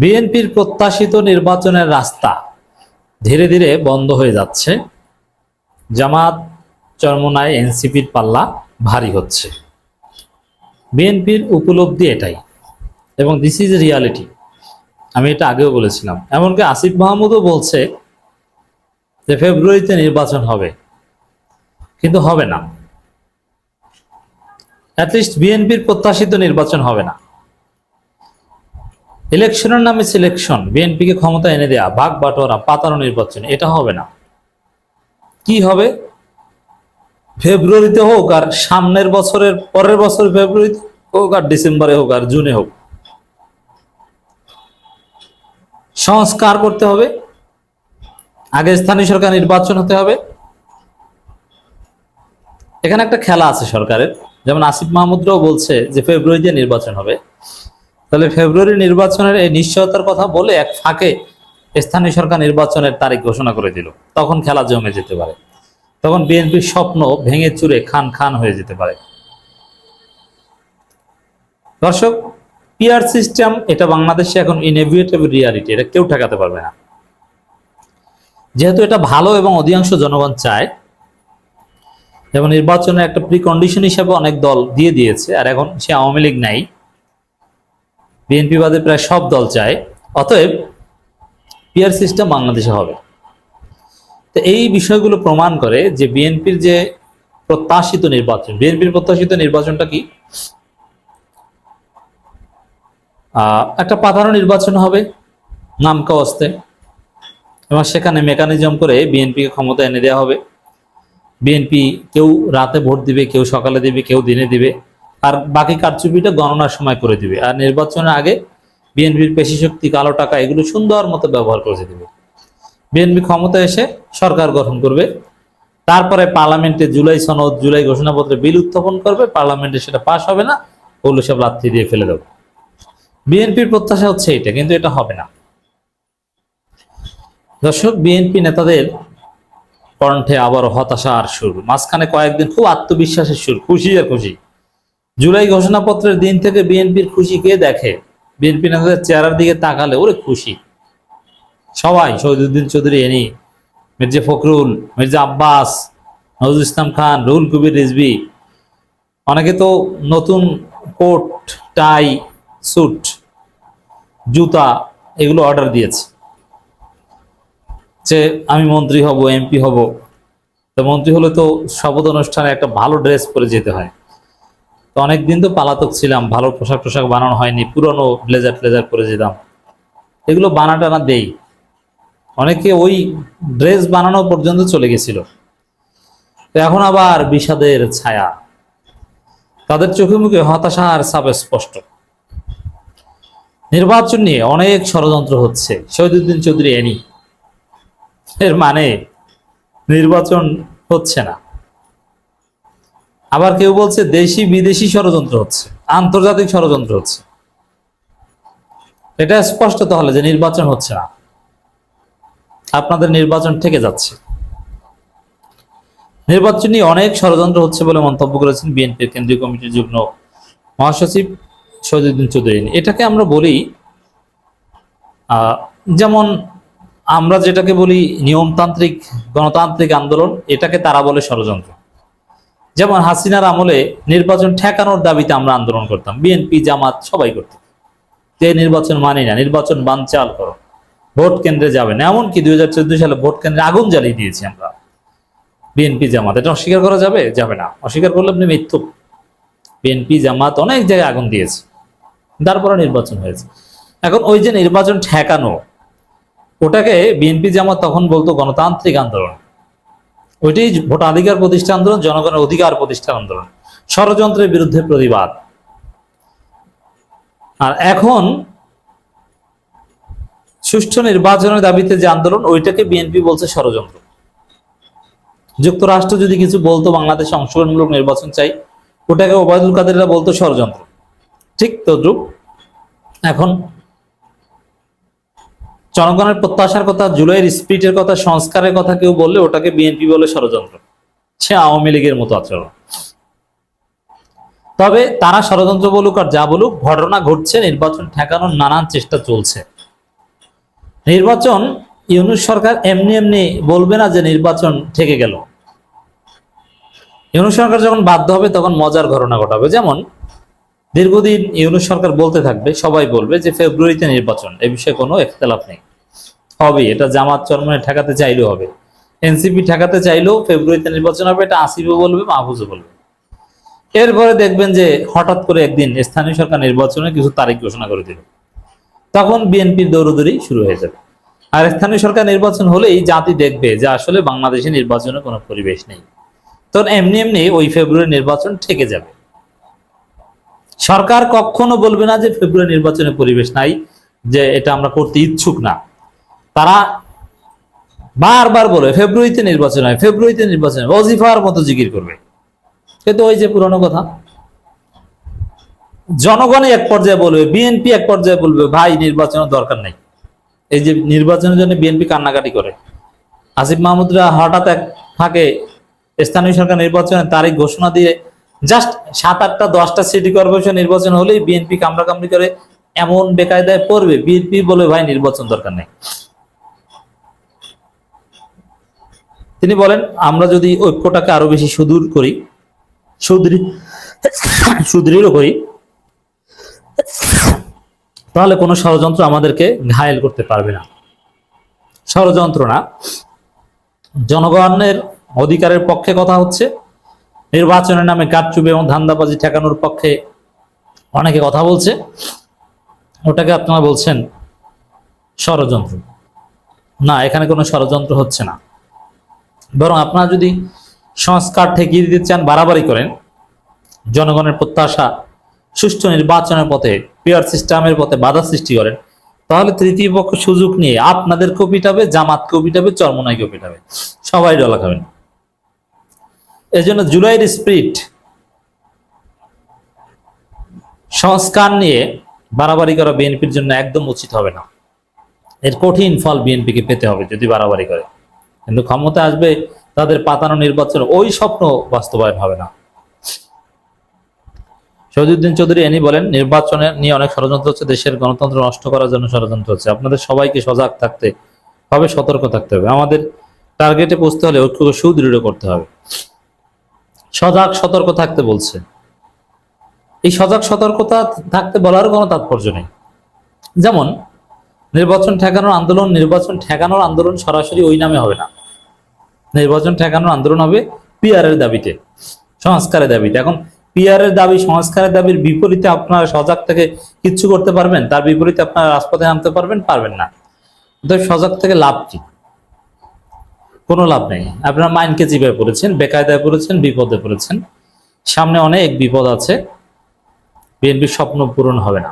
বিএনপির প্রত্যাশিত নির্বাচনের রাস্তা ধীরে ধীরে বন্ধ হয়ে যাচ্ছে। জামাত চরমনায় এনসিপির পাল্লা ভারী হচ্ছে। বিএনপির উপলব্ধি এটাই এবং দিস ইজ রিয়ালিটি আমি এটা আগেও বলেছিলাম। এমনকি আসিফ মাহমুদও বলছে যে ফেব্রুয়ারিতে নির্বাচন হবে। কিন্তু হবে না। অ্যাটলিস্ট বিএনপির প্রত্যাশিত নির্বাচন হবে না। ইলেকশনের নামে সিলেকশন বিএনপিকে ক্ষমতা এনে দেয়া ভাগ বাটোয়ারা, পাতানো নির্বাচন, এটা হবে না। কি হবে? ফেব্রুয়ারিতে হোক আর সামনের বছরের, পরের বছর ফেব্রুয়ারিতে হোক আর ডিসেম্বরে হোক আর জুনে হোক। সংস্কার করতে হবে। আগে স্থানীয় সরকার নির্বাচন হতে হবে। এখানে একটা খেলা আছে সরকারের। যেমন আসিফ মাহমুদরাও বলছে যে ফেব্রুয়ারিতে নির্বাচন হবে। তাহলে ফেব্রুয়ারি নির্বাচনের এই নিশ্চয়তার কথা বলে এক ফাঁকে স্থানীয় সরকার নির্বাচনের তারিখ ঘোষণা করে দিল। তখন খেলা জমে যেতে পারে। তখন বিএনপির স্বপ্ন ভেঙে চুরে খান খান হয়ে যেতে পারে। দর্শক পিআর সিস্টেম এটা বাংলাদেশে এখন ইনএভিয়েটেবল রিয়ালিটি এটা কেউ ঠেকাতে পারবে না। যেহেতু এটা ভালো এবং অধিকাংশ জনগণ চায়, এবং নির্বাচনের একটা প্রি কন্ডিশন হিসেবে অনেক দল দিয়ে দিয়েছে, আর এখন সে আওয়ামী লীগ নাই। বিএনপি বাদে প্রায় সব দল চায়, অতএব পিয়ার সিস্টেম বাংলাদেশে হবে। তো এই বিষয়গুলো প্রমাণ করে যে বিএনপির যে প্রত্যাশিত নির্বাচন, বিএনপির প্রত্যাশিত নির্বাচনটা কি? একটা পাতানো নির্বাচন হবে নামকা অস্তে। এবং সেখানে মেকানিজম করে বিএনপিকে ক্ষমতা এনে দেওয়া হবে। বিএনপি কেউ রাতে ভোট দিবে, কেউ সকালে দিবে, কেউ দিনে দিবে। আর বাকি কারচুপিটা গণনার সময় করে দিবে। আর নির্বাচনের আগে বিএনপির পেশি শক্তি, কালো টাকা, এগুলো সুন্দর মতো ব্যবহার করে দিবে। বিএনপি ক্ষমতা এসে সরকার গঠন করবে। তারপরে পার্লামেন্টে জুলাই সনদ, জুলাই ঘোষণাপত্রে বিল উত্থাপন করবে। পার্লামেন্টে সেটা পাশ হবে না, ওগুলো সব লাথি দিয়ে ফেলে দেবে। বিএনপির প্রত্যাশা হচ্ছে এটা, কিন্তু এটা হবে না। দর্শক, বিএনপি নেতাদের কণ্ঠে আবার হতাশা আর সুর। মাঝখানে কয়েকদিন খুব আত্মবিশ্বাসের সুর, খুশি আর খুশি। জুলাই ঘোষণাপত্রের দিন থেকে বিএনপির খুশি কে দেখে? বিএনপি নেতাদের চেহারার দিকে তাকালে ওরে খুশি। সবাই, শহীদুদ্দিন চৌধুরী, এনি, মির্জা ফখরুল, মির্জা আব্বাস, নজরুল ইসলাম খান, রুহুল কবির রিজবি অনেকে তো নতুন কোট, টাই, স্যুট, জুতা এগুলো অর্ডার দিয়েছে। যে আমি মন্ত্রী হব, এমপি হব। তো মন্ত্রী হলে তো শপথ অনুষ্ঠানে একটা ভালো ড্রেস পরে যেতে হয়। তো অনেকদিন তো পালাতক ছিলাম, ভালো পোশাক টোশাক বানানো হয়নি, পুরনো ব্লেজার ট্লেজার পরে যেতাম। এগুলো বানা টানা দেই। অনেকে ওই ড্রেস বানানো পর্যন্ত চলে গেছিল। তো এখন আবার বিষাদের ছায়া। তাদের চোখে মুখে হতাশা আর সাব স্পষ্ট। নির্বাচন নিয়ে অনেক ষড়যন্ত্র হচ্ছে। শহীদুদ্দিন চৌধুরী এনি। এর মানে নির্বাচন হচ্ছে না। আবার কেউ বলছে দেশি বিদেশি ষড়যন্ত্র হচ্ছে, আন্তর্জাতিক ষড়যন্ত্র হচ্ছে। এটা স্পষ্ট তাহলে যে নির্বাচন হচ্ছে না। আপনাদের নির্বাচন থেকে যাচ্ছে। নির্বাচন অনেক ষড়যন্ত্র হচ্ছে বলে মন্তব্য করেছেন বিএনপির কেন্দ্রীয় কমিটির যুগ্ম মহাসচিব শহীদুদ্দিন চৌধুরী। এটাকে আমরা বলি যেমন আমরা যেটাকে বলি নিয়মতান্ত্রিক গণতান্ত্রিক আন্দোলন, এটাকে তারা বলে ষড়যন্ত্র। যেমন হাসিনার আমলে নির্বাচন ঠেকানোর দাবিতে আমরা আন্দোলন করতাম। বিএনপি জামাত সবাই করত। যে নির্বাচন মানি না, নির্বাচন বানচাল করো, ভোট কেন্দ্রে যাবে না। এমনকি দুই হাজার চোদ্দ সালে ভোট কেন্দ্রে আগুন জ্বালিয়ে দিয়েছি আমরা। বিএনপি জামাত, এটা অস্বীকার করা যাবে? যাবে না। অস্বীকার করলে আপনি মৃত্যু বিএনপি জামাত অনেক জায়গায় আগুন দিয়েছে। তারপরে নির্বাচন হয়েছে। এখন ওই যে নির্বাচন ঠেকানো, ওটাকে বিএনপি জামাত তখন বলতো গণতান্ত্রিক আন্দোলন। ওইটাই ভোটাধিকার প্রতিষ্ঠা আন্দোলন, জনগণের অধিকার প্রতিষ্ঠা আন্দোলন। ষড়যন্ত্রের বিরুদ্ধে প্রতিবাদ। আর এখন সুষ্ঠু নির্বাচনের দাবিতে যে আন্দোলন, ওইটাকে বিএনপি বলছে ষড়যন্ত্র। যুক্তরাষ্ট্র যদি কিছু বলতো, বাংলাদেশে অংশগ্রহণমূলক নির্বাচন চাই, ওটাকে ওবায়দুল কাদেররা বলতো ষড়যন্ত্র। ঠিক তদ্রুপ। এখন জনগণের প্রত্যাশার কথা, জুলাইয়ের স্পিরিটের কথা, সংস্কারের কথা কেউ বললে ওটাকে বিএনপি বলে ষড়যন্ত্র। সে আওয়ামী লীগের মতো আচরণ। তবে তারা ষড়যন্ত্র বলুক আর যা বলুক, ঘটনা ঘটছে, নির্বাচন ঠেকানোর নানান চেষ্টা চলছে। নির্বাচন, ইউনুস সরকার এমনি এমনি বলবে না যে নির্বাচন থেকে গেল। ইউনুস সরকার যখন বাধ্য হবে, তখন মজার ঘটনা ঘটাবে। যেমন দীর্ঘদিন ইউনুস সরকার বলতে থাকবে, সবাই বলবে যে ফেব্রুয়ারিতে নির্বাচন, এ বিষয়ে কোনো একতলাপ নেই। হবে এটা জামাত চরমনে ঠেকাতে চাইলেও হবে। এনসিপি ঠেকাতে চাইলেও ফেব্রুয়ারিতে নির্বাচন হবে, এটা আসিফও বলবে, মাহফুজও বলবে। এরপরে দেখবেন যে হঠাৎ করে একদিন স্থানীয় সরকার নির্বাচনে কিছু তারিখ ঘোষণা করে দিল। তখন বিএনপির দৌড়দৌড়ি শুরু হয়ে যাবে। আর স্থানীয় সরকার নির্বাচন হলেই জাতি দেখবে যে আসলে বাংলাদেশে নির্বাচনে কোনো পরিবেশ নেই। তখন এমনি এমনি ওই ফেব্রুয়ারি নির্বাচন ঠেকে যাবে। সরকার কখনো বলবে না যে ফেব্রুয়ারি নির্বাচনে পরিবেশ নাই, যে এটা আমরা করতে ইচ্ছুক না। তারা বারবার বলবে ফেব্রুয়ারিতে নির্বাচন হয়, ফেব্রুয়ারিতে নির্বাচন হয়, অজিফার মতো জিকির করবে। কিন্তু ওই যে পুরনো কথা। জনগণই এক পর্যায়ে বলবে, বিএনপি এক পর্যায়ে বলবে, ভাই, নির্বাচনের দরকার নেই। এই যে নির্বাচনের জন্য বিএনপি কান্নাকাটি করে। আসিফ মাহমুদরা হঠাৎ এক ফাঁকে স্থানীয় সরকার নির্বাচনের তারিখ ঘোষণা দিয়ে জাস্ট সাত আটটা, দশটা সিটি কর্পোরেশন নির্বাচন হলেই বিএনপি কামড়া কামড়ি করে এমন বেকায়দায় পড়বে। বিএনপি বলে ভাই নির্বাচন দরকার নেই। তিনি বলেন, আমরা যদি ঐক্যটাকে আরও বেশি সুদূর করি সুদৃঢ় করি, তাহলে কোনো ষড়যন্ত্র আমাদেরকে ঘায়েল করতে পারবে না। ষড়যন্ত্র না। জনগণের অধিকারের পক্ষে কথা হচ্ছে। নির্বাচনের নামে কারচুপি এবং ধান্দাবাজি ঠেকানোর পক্ষে অনেকে কথা বলছে। ওটাকে আপনারা বলছেন ষড়যন্ত্র। না, এখানে কোনো ষড়যন্ত্র হচ্ছে না। বরং আপনারা যদি সংস্কার ঠেকিয়ে দিতে চান, বাড়াবাড়ি করেন, জনগণের প্রত্যাশা, সুষ্ঠু নির্বাচনের পথে পিয়ার সিস্টেমের পথে বাধা সৃষ্টি করেন, তাহলে তৃতীয় পক্ষ সুযোগ নিয়ে আপনাদের কপিটাবে জামাত কপিটাবে চরমনাই কপিটাবে সবাই ডলা খাবেন। এই জন্য জুলাইয়ের স্পিরিট সংস্কার নিয়ে বাড়াবাড়ি করা বিএনপির জন্য একদম উচিত হবে না। এর কঠিন ফল বিএনপিকে পেতে হবে যদি বাড়াবাড়ি করে। কিন্তু ক্ষমতা আসবে তাদের পাতানো নির্বাচন ওই স্বপ্ন বাস্তবায়ন হবে না। শহীদুদ্দিন চৌধুরী এনি বলেন, নির্বাচনে নিয়ে অনেক ষড়যন্ত্র হচ্ছে, দেশের গণতন্ত্র নষ্ট করার জন্য ষড়যন্ত্র হচ্ছে। আপনাদের সবাইকে সজাগ থাকতে হবে, সতর্ক থাকতে হবে। আমাদের টার্গেটে পৌঁছতে হলে ঐক্যকে সুদৃঢ় করতে হবে। সজাগ, সতর্ক থাকতে বলছে। এই সজাগ, সতর্কতা থাকতে বলার কোনো তাৎপর্য নেই। যেমন, নির্বাচন ঠেকানোর আন্দোলন, নির্বাচন ঠেকানোর আন্দোলন সরাসরি ওই নামে হবে না। নির্বাচন ঠেকানোর আন্দোলন হবে পিআরের দাবিতে, সংস্কারের দাবিতে। এখন পিআরের দাবি, সংস্কারের দাবির বিপরীতে আপনারা সজাগ থেকে কিচ্ছু করতে পারবেন, তার বিপরীতে আপনারা রাজপথে নামতে পারবেন পারবেন না। সজাগ থেকে লাভ কি? কোনো লাভ নেই। আপনারা মাইন্ডকে চিপায় পড়েছেন, বেকায়দায় পড়েছেন, বিপদে পড়েছেন, সামনে অনেক বিপদ আছে। বিএনপির স্বপ্ন পূরণ হবে না।